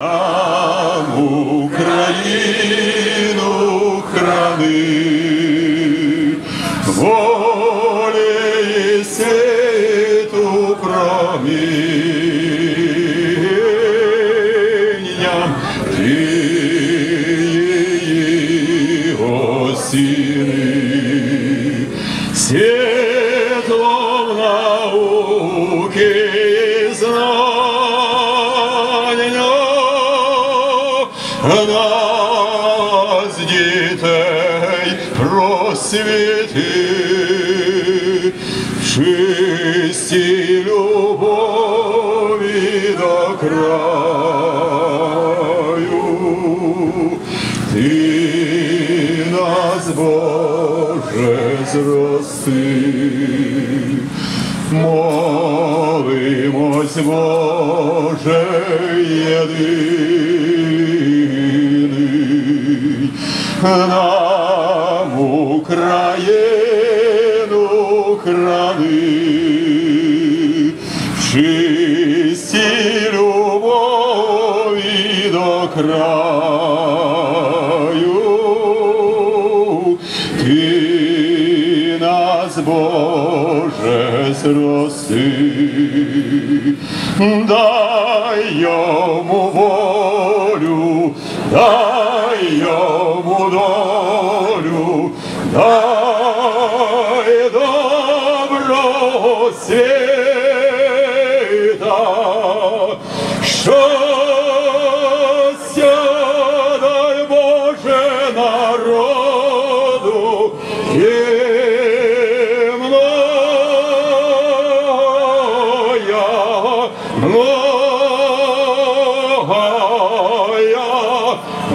Нам Україну храни, волі світу промінням. Ти її осіни, світлом науки нас дітей просвіти, в чистій любові до краю. Ти нас, Боже, зрости, молимось, Боже, єдиний, нам Україну храни, в чистій любові до краю, ти нас, Боже, зрости, дай йому дай йому долю, дай добро світа, щастя, дай Боже народу земная, многая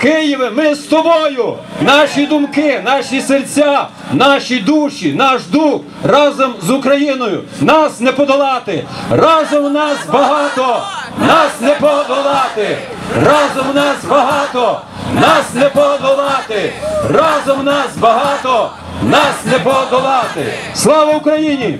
Києве, ми з тобою! Наші думки, наші серця, наші душі, наш дух разом з Україною. Нас не подолати! Разом нас багато! Нас не подолати! Разом нас багато! Нас не подолати! Разом нас багато! Нас не подолати! Слава Україні!